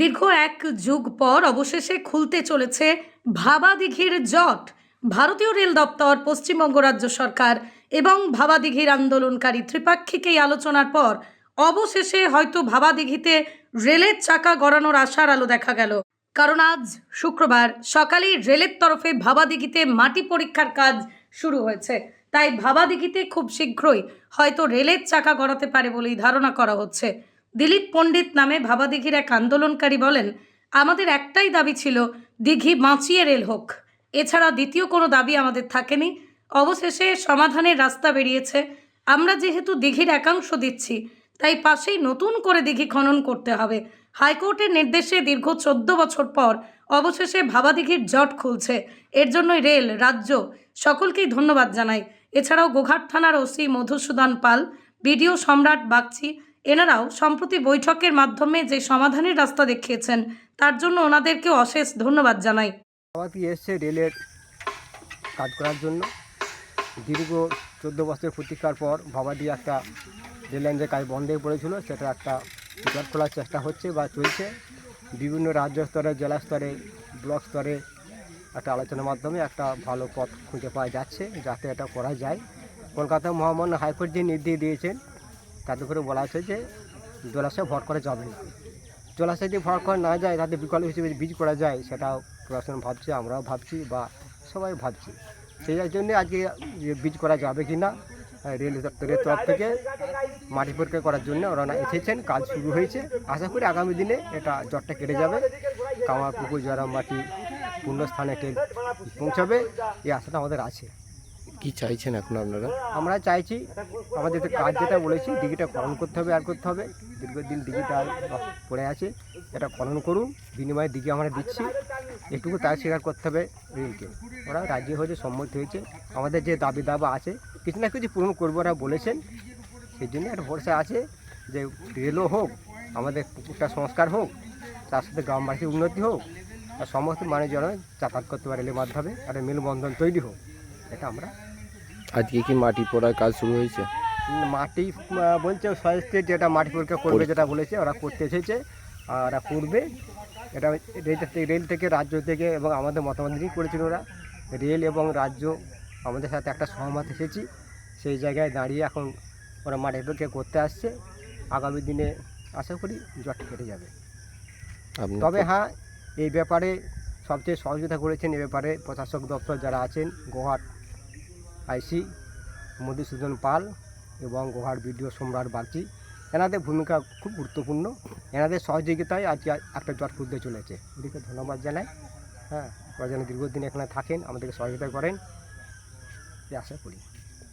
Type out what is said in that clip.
দীর্ঘ এক যুগ পর অবশেষে খুলতে চলেছে ভাবাদিঘির জট। ভারতীয় রেল দপ্তর, পশ্চিমবঙ্গ রাজ্য সরকার এবং ভাবাদিঘির আন্দোলনকারী ত্রিপাক্ষিক এই আলোচনার পর অবশেষে হয়তো ভাবাদিঘিতে রেলের চাকা গড়ানোর আশার আলো দেখা গেল। কারণ আজ শুক্রবার সকালেই রেলের তরফে ভাবাদিঘিতে মাটি পরীক্ষার কাজ শুরু হয়েছে। তাই ভাবাদিঘিতে খুব শীঘ্রই হয়তো রেলের চাকা গড়াতে পারে বলেই ধারণা করা হচ্ছে। দিলীপ পণ্ডিত নামে ভাবাদিঘির এক আন্দোলনকারী বলেন, আমাদের একটাই দাবি ছিল, দিঘি বাঁচিয়ে রেল হোক। এছাড়া দ্বিতীয় কোনো দাবি আমাদের থাকেনি। অবশেষে সমাধানের রাস্তা বেরিয়েছে। আমরা যেহেতু দিঘির একাংশ দিচ্ছি, তাই পাশেই নতুন করে দিঘি খনন করতে হবে। হাইকোর্টের নির্দেশে দীর্ঘ চোদ্দ বছর পর অবশেষে ভাবাদিঘির জট খুলছে। এর জন্যই রেল, রাজ্য সকলকেই ধন্যবাদ জানাই। এছাড়াও গোঘাট থানার ওসি মধুসূদন পাল, বিডিও সম্রাট বাগচি এনারাও সম্প্রতি বৈঠকের মাধ্যমে যে সমাধানের রাস্তা দেখিয়েছেন, তার জন্য ওনাদেরকে অশেষ ধন্যবাদ জানাই। সভাপতি এসছে রেলের কাজ করার জন্য। দীর্ঘ চোদ্দ বছরের প্রতীক্ষার পর ভাবাদি একটা রেল লাইন যে কাজ বন্ধ হয়ে পড়েছিল, সেটা একটা জট খোলার চেষ্টা হচ্ছে বা চলছে। বিভিন্ন রাজ্য স্তরে, জেলা স্তরে, ব্লক স্তরে একটা আলোচনার মাধ্যমে একটা ভালো পথ খুঁজে পাওয়া যাচ্ছে যাতে এটা করা যায়। কলকাতা মহামান্য হাইকোর্ট যে নির্দেশ দিয়েছেন তাতে করে বলা আছে যে জলাশয়ে ভর করা যাবে না। জলাশয় যদি ভর করা না যায় তাতে বিকল্প হিসেবে বীজ করা যায়, সেটাও প্রশাসন ভাবছে, আমরাও ভাবছি বা সবাই ভাবছি। সেই জন্য আজকে বীজ করা যাবে কি না রেল দপ্তরের তরফ থেকে মাটি পরীক্ষা করার জন্য ওনারা এসেছেন, কাজ শুরু হয়েছে। আশা করি আগামী দিনে এটা জ্বরটা কেটে যাবে। কামার পুকুর জরা মাটি পূর্ণ স্থানে পৌঁছাবে, এই আশাটা আমাদের আছে। কি চাইছেন এখন আপনারা? আমরা চাইছি আমাদের তো কাজ যেটা বলেছি, ডিগিটা খনন করতে হবে, আর করতে হবে। দীর্ঘদিন ডিগিটা পড়ে আছে, এটা খনন করুন। বিনিময়ে দিকে আমরা দিচ্ছি। এটুকু তার স্বীকার করতে হবে রেলকে। ওরা রাজি হয়েছে, সম্মতি হয়েছে। আমাদের যে দাবি দাবা আছে, কিছু না কিছু পূরণ করব ওরা বলেছেন। সেই জন্য একটা ভরসা আছে যে রেলও হোক, আমাদের পুকুরটা সংস্কার হোক, তার সাথে গ্রামবাসীর উন্নতি হোক, আর সমস্ত মানুষজন যাতায়াত করতে পারে রেলের মাধ্যমে, একটা মেলবন্ধন তৈরি হোক। এটা আমরা আজকে কি মাটি পোড়ার কাজ শুরু হয়েছে? মাটি বলছে সয়েল যেটা মাটি পরীক্ষা করবে যেটা বলেছে ওরা করতে এসেছে আর ওরা করবে। এটা রেল থেকে রেল থেকে রাজ্য থেকে এবং আমাদের মতামত নিয়েই করেছিল ওরা। রেল এবং রাজ্য আমাদের সাথে একটা সহমত এসেছি। সেই জায়গায় দাঁড়িয়ে এখন ওরা মাটি পরীক্ষা করতে আসছে। আগামী দিনে আশা করি জট কেটে যাবে। তবে হ্যাঁ এই ব্যাপারে সবচেয়ে সহযোগিতা করেছেন এ ব্যাপারে প্রশাসক দপ্তর যারা আছেন গোহাট আইসি মধুসূদন পাল এবং গোহার বিডিও সম্রাট বাগচি। এনাদের ভূমিকা খুব গুরুত্বপূর্ণ। এনাদের সহযোগিতায় আজকে একটা জট খুলতে চলেছে। ওদেরকে ধন্যবাদ জানাই। হ্যাঁ যেন দীর্ঘদিন এখানে থাকেন, আমাদেরকে সহযোগিতা করেন। আশা করি।